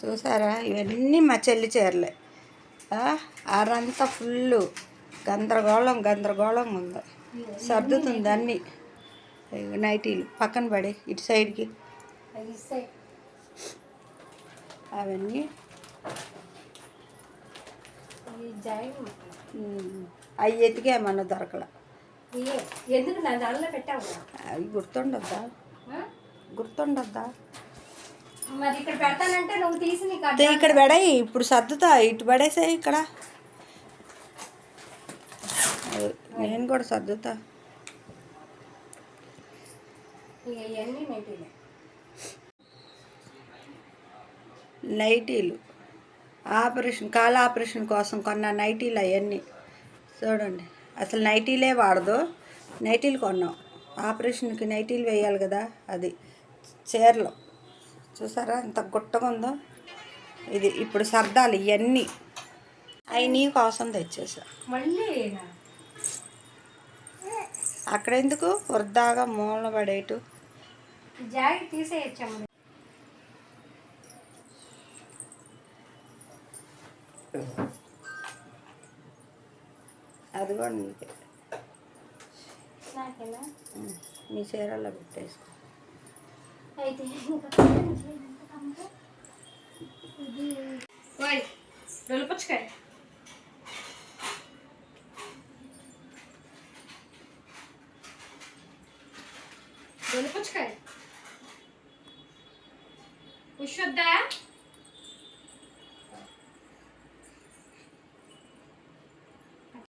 చూసారా? ఇవన్నీ మా చెల్లి చీరలే. ఆరంతా ఫుల్ గందరగోళం గందరగోళం ఉంది. సర్దుతుంది అన్నీ. నైటీలు. పక్కన పడి ఇటు సైడ్కి. అవన్నీ. అవి ఎతికేమన్నా దొరకల. ఎందుకు నా దానిలో పెట్టావు? అవి గుర్తుండద్దా? గుర్తుండద్దా? మరి ఇక్కడ పెడతానంటే నువ్వు తీసి నీకు అదే ఇక్కడ పడాయి. ఇప్పుడు సర్దుతా. ఇటు పడేసే ఇక్కడ. నేను కూడా సర్దుతా. నైటీలు. ఆపరేషన్ కాళ్ళ ఆపరేషన్ కోసం కొన్న నైటీలు అవన్నీ. చూడండి. అసలు నైటీలే వాడదు. నైటీలు కొన్నాం. ఆపరేషన్కి నైటీలు వేయాలి కదా అది. చీరలు. చూసారా? ఎంత గుట్టగా ఉందో ఇది ఇప్పుడు సర్దాలి ఇవన్నీ అవి నీ కోసం తెచ్చేసా. మళ్ళీ అక్కడ ఎందుకు? వృద్ధాగా మూలన పడేటు జాకెట్ తీసేయచ్చమ్మ అది కూడా నీకే. నీ చీరల్లో పెట్టేసుకో. అయితే ఓయ్ దొలపచ్చుకాయ దొలపచ్చుకాయ పుష్పొద్దా